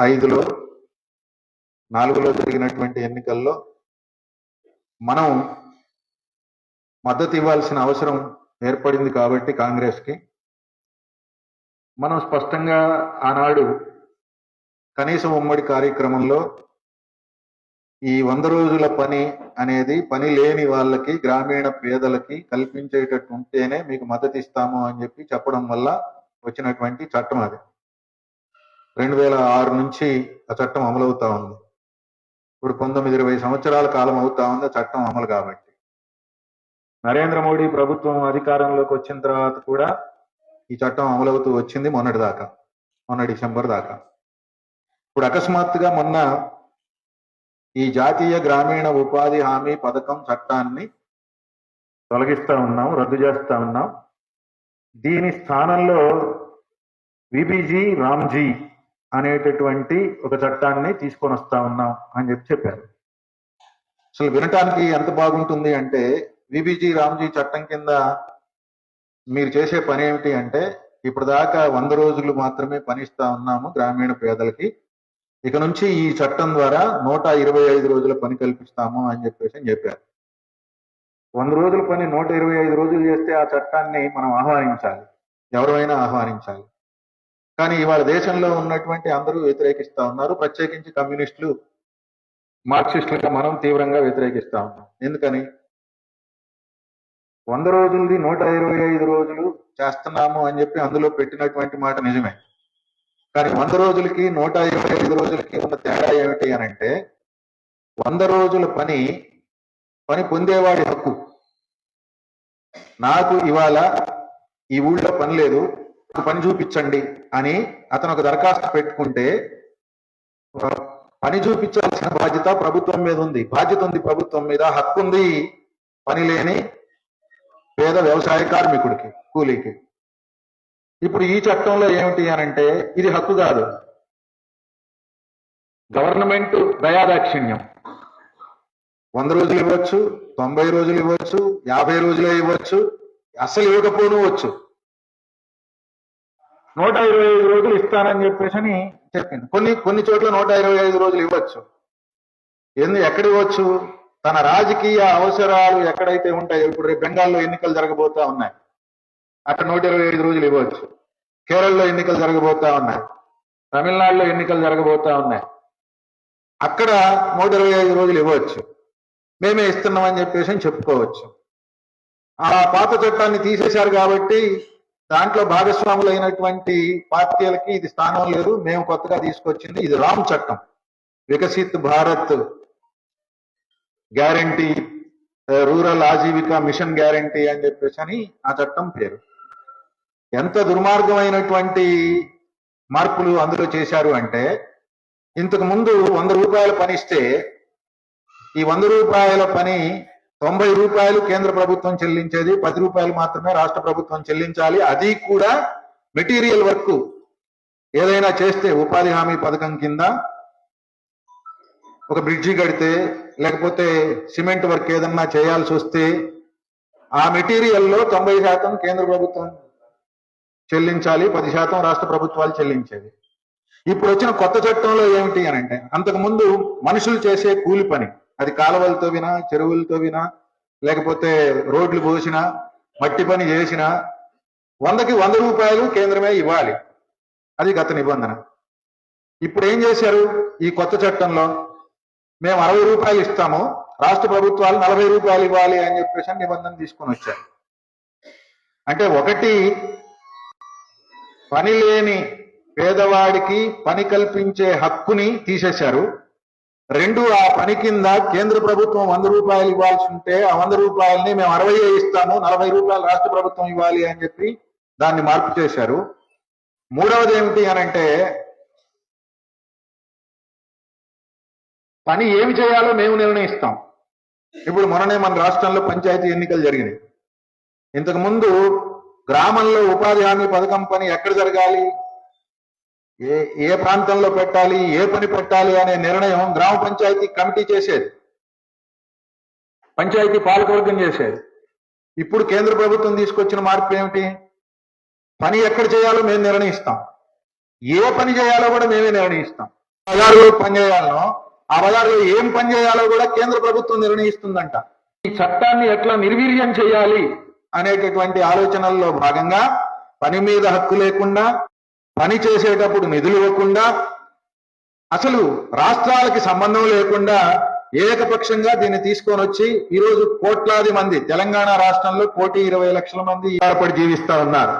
ఐదులో నాలుగులో జరిగినటువంటి ఎన్నికల్లో మనం మద్దతు ఇవ్వాల్సిన అవసరం ఏర్పడింది కాబట్టి కాంగ్రెస్కి. మనం స్పష్టంగా ఆనాడు కనీసం ఉమ్మడి కార్యక్రమంలో ఈ వంద రోజుల పని అనేది పని లేని వాళ్ళకి గ్రామీణ పేదలకి కల్పించేటట్టు ఉంటేనే మీకు మద్దతు ఇస్తాము అని చెప్పి చెప్పడం వల్ల వచ్చినటువంటి చట్టం అది. రెండు వేల ఆరు నుంచి ఆ చట్టం అమలవుతా ఉంది. ఇప్పుడు పంతొమ్మిది ఇరవై సంవత్సరాల కాలం అవుతా ఉంది ఆ చట్టం అమలు కాబట్టి. నరేంద్ర మోడీ ప్రభుత్వం అధికారంలోకి వచ్చిన తర్వాత కూడా ఈ చట్టం అమలవుతూ వచ్చింది మొన్నటి దాకా మొన్న డిసెంబర్ దాకా. ఇప్పుడు అకస్మాత్తుగా మొన్న ఈ జాతీయ గ్రామీణ ఉపాధి హామీ పథకం చట్టాన్ని తొలగిస్తా ఉన్నాం రద్దు చేస్తా ఉన్నాం. దీని స్థానంలో విబిజీ రామ్జీ అనేటటువంటి ఒక చట్టాన్ని తీసుకొని వస్తా ఉన్నాం అని చెప్పి చెప్పారు. అసలు వినటానికి ఎంత బాగుంటుంది అంటే విబిజీ రామ్జీ చట్టం కింద మీరు చేసే పని ఏమిటి అంటే ఇప్పుడు దాకా వంద రోజులు మాత్రమే పనిస్తా ఉన్నాము గ్రామీణ పేదలకి. ఇక నుంచి ఈ చట్టం ద్వారా నూట ఇరవై ఐదు రోజుల పని కల్పిస్తాము అని చెప్పేసి అని చెప్పారు. వంద రోజుల పని నూట ఇరవై ఐదు రోజులు చేస్తే ఆ చట్టాన్ని మనం ఆహ్వానించాలి. ఎవరైనా ఆహ్వానించాలి. కానీ ఇవాళ దేశంలో ఉన్నటువంటి అందరూ వ్యతిరేకిస్తా ఉన్నారు. ప్రత్యేకించి కమ్యూనిస్టులు మార్క్సిస్టులుగా మనం తీవ్రంగా వ్యతిరేకిస్తా ఉన్నాం. ఎందుకని? వంద రోజులది నూట ఇరవై ఐదు రోజులు చేస్తున్నాము అని చెప్పి అందులో పెట్టినటువంటి మాట నిజమే. కానీ వంద రోజులకి నూట ఇరవై ఐదు రోజులకి ఉన్న తేడా ఏమిటి అని అంటే వంద రోజుల పని పని పొందేవాడి హక్కు. నాకు ఇవాళ ఈ ఊళ్ళో పని లేదు పని చూపించండి అని అతను ఒక దరఖాస్తు పెట్టుకుంటే పని చూపించాల్సిన బాధ్యత ప్రభుత్వం మీద ఉంది. బాధ్యత ఉంది ప్రభుత్వం మీద హక్కు ఉంది పని లేని పేద వ్యవసాయ కార్మికుడికి కూలీకి. ఇప్పుడు ఈ చట్టంలో ఏమిటి అని అంటే ఇది హక్కు కాదు. గవర్నమెంట్ దయాదాక్షిణ్యం. వంద రోజులు ఇవ్వచ్చు తొంభై రోజులు ఇవ్వచ్చు యాభై రోజులే ఇవ్వచ్చు అసలు ఇవ్వకపోను వచ్చు. నూట ఇరవై ఐదు రోజులు ఇస్తానని చెప్పేసి అని చెప్పింది. కొన్ని కొన్ని చోట్ల నూట ఇరవై ఐదు రోజులు ఇవ్వచ్చు. ఎందు ఎక్కడ ఇవ్వచ్చు? తన రాజకీయ అవసరాలు ఎక్కడైతే ఉంటాయో ఇప్పుడు రేపు బెంగాల్లో ఎన్నికలు జరగబోతా ఉన్నాయి. అక్కడ నూట ఇరవై ఐదు రోజులు ఇవ్వచ్చు. కేరళలో ఎన్నికలు జరగబోతా ఉన్నాయి. తమిళనాడులో ఎన్నికలు జరగబోతా ఉన్నాయి. అక్కడ నూట ఇరవై ఐదు రోజులు ఇవ్వచ్చు. మేమే ఇస్తున్నామని చెప్పేసి అని చెప్పుకోవచ్చు. ఆ పాత చట్టాన్ని తీసేశారు కాబట్టి దాంట్లో భాగస్వాములైనటువంటి పార్టీలకి ఇది స్థానం లేదు. మేము కొత్తగా తీసుకొచ్చింది ఇది రామ్ చట్టం. Viksit Bharat guarantee rural Ajeevika mission guarantee అని చెప్పేసి అని ఆ చట్టం పేరు. ఎంత దుర్మార్గమైనటువంటి మార్పులు అందులో చేశారు అంటే ఇంతకు ముందు వంద రూపాయల పని ఇస్తే ఈ వంద రూపాయల పని తొంభై రూపాయలు కేంద్ర ప్రభుత్వం చెల్లించేది పది రూపాయలు మాత్రమే రాష్ట్ర ప్రభుత్వం చెల్లించాలి. అది కూడా మెటీరియల్ వర్క్. ఏదైనా చేస్తే ఉపాధి హామీ పథకం కింద ఒక బ్రిడ్జి కడితే లేకపోతే సిమెంట్ వర్క్ ఏదన్నా చేయాల్సి వస్తే ఆ మెటీరియల్లో తొంభై శాతం కేంద్ర ప్రభుత్వం చెల్లించాలి పది శాతం రాష్ట్ర ప్రభుత్వాలు చెల్లించేది. ఇప్పుడు వచ్చిన కొత్త చట్టంలో ఏమిటి అని అంటే అంతకు ముందు మనుషులు చేసే కూలి పని అది కాలువలతో వినా చెరువులతో వినా లేకపోతే రోడ్లు పోసినా మట్టి పని చేసినా వందకి వంద రూపాయలు కేంద్రమే ఇవ్వాలి. అది గత నిబంధన. ఇప్పుడు ఏం చేశారు? ఈ కొత్త చట్టంలో మేము అరవై రూపాయలు ఇస్తాము రాష్ట్ర ప్రభుత్వాలు నలభై రూపాయలు ఇవ్వాలి అని చెప్పేసి నిబంధన తీసుకొని వచ్చారు. అంటే ఒకటి పని లేని పేదవాడికి పని కల్పించే హక్కుని తీసేశారు. రెండు ఆ పని కింద కేంద్ర ప్రభుత్వం వంద రూపాయలు ఇవ్వాల్సి ఉంటే ఆ వంద రూపాయలని మేము అరవై ఇస్తాము నలభై రూపాయలు రాష్ట్ర ప్రభుత్వం ఇవ్వాలి అని చెప్పి దాన్ని మార్పు చేశారు. మూడవది ఏమిటి అని అంటే పని ఏమి చేయాలో మేము నిర్ణయిస్తాం. ఇప్పుడు మొన్ననే మన రాష్ట్రంలో పంచాయతీ ఎన్నికలు జరిగినాయి. ఇంతకు ముందు గ్రామంలో ఉపాధి హామీ పథకం పని ఎక్కడ జరగాలి? ఏ ఏ ప్రాంతంలో పెట్టాలి ఏ పని పెట్టాలి అనే నిర్ణయం గ్రామ పంచాయతీ కమిటీ చేసేది. పంచాయతీ పాలకవర్గం చేసేది. ఇప్పుడు కేంద్ర ప్రభుత్వం తీసుకొచ్చిన మార్పు ఏమిటి? పని ఎక్కడ చేయాలో మేము నిర్ణయిస్తాం. ఏ పని చేయాలో కూడా మేమే నిర్ణయిస్తాం. బజారులో పని చేయాలనో ఆ బజారులో ఏం పని చేయాలో కూడా కేంద్ర ప్రభుత్వం నిర్ణయిస్తుందంట. ఈ చట్టాన్ని ఎట్లా నిర్వీర్యం చేయాలి అనేటటువంటి ఆలోచనల్లో భాగంగా పని మీద హక్కు లేకుండా పని చేసేటప్పుడు నిధులు ఇవ్వకుండా అసలు రాష్ట్రాలకి సంబంధం లేకుండా ఏకపక్షంగా దీన్ని తీసుకొని వచ్చి ఈ రోజు కోట్లాది మంది తెలంగాణ రాష్ట్రంలో కోటి ఇరవై లక్షల మంది ఏర్పడి జీవిస్తా ఉన్నారు.